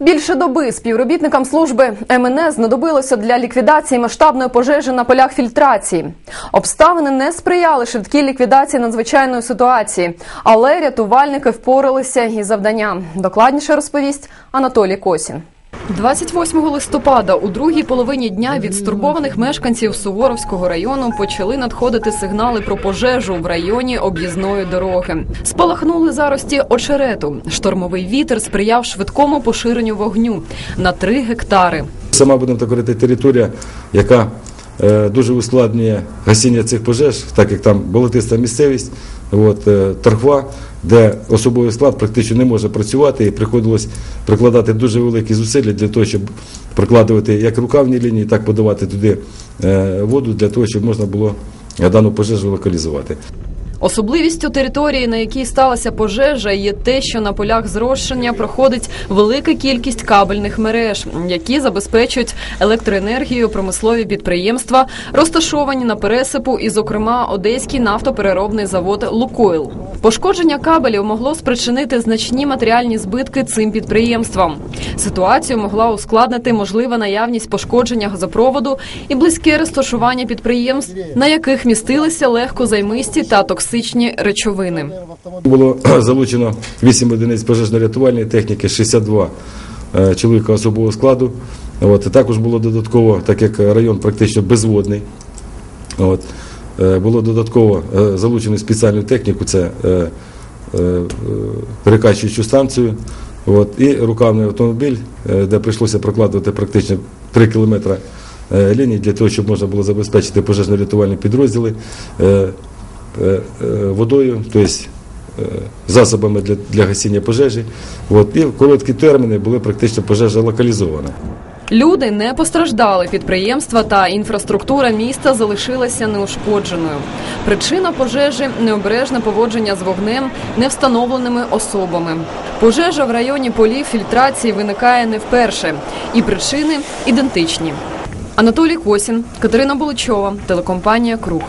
Більше доби співробітникам служби МНС знадобилося для ліквідації масштабної пожежі на полях фільтрації. Обставини не сприяли швидкій ліквідації надзвичайної ситуації, але рятувальники впоралися із завданням. Докладніше розповість Анатолій Косін. 28 листопада у другій половині дня від стурбованих мешканців Суворовського району почали надходити сигнали про пожежу в районі об'їзної дороги. Спалахнули зарості очерету. Штормовий вітер сприяв швидкому поширенню вогню на 3 гектари. Сама будемо так говорити територія, яка дуже ускладнює гасіння цих пожеж, так як там болотиста місцевість, от, е, торгва, де особовий склад практично не може працювати, і приходилось прикладати дуже великі зусилля для того, щоб прокладувати як рукавні лінії, так подавати туди е, воду для того, щоб можна було дану пожежу локалізувати. Особливістю території, на якій сталася пожежа, є те, що на полях зрошення проходить велика кількість кабельних мереж, які забезпечують електроенергію промислові підприємства, розташовані на пересипу, і, зокрема, одеський нафтопереробний завод Лукойл. Пошкодження кабелів могло спричинити значні матеріальні збитки цим підприємствам. Ситуацію могла ускладнити можлива наявність пошкодження газопроводу і близьке розташування підприємств, на яких містилися легкозаймисті та токсичні речовини. Було залучено 8 одиниць пожежно-рятувальної техніки, 62 е, чоловіка особового складу. От, і також було додатково, так як район практично безводний, от, було додатково е, залучено спеціальну техніку, це е, е, е, перекачуючу станцію, от, і рукавний автомобіль, е, де прийшлося прокладувати практично 3 кілометри е, ліній для того, щоб можна було забезпечити пожежно-рятувальні підрозділи е, е, е, водою, тобто е, засобами для, для гасіння пожежі. От, і в короткі терміни була практично пожежа локалізована. Люди не постраждали. Підприємства та інфраструктура міста залишилася неушкодженою. Причина пожежі необережне поводження з вогнем невстановленими особами. Пожежа в районі полів фільтрації виникає не вперше, і причини ідентичні. Анатолій Косін, Катерина Буличова, телекомпанія Круг.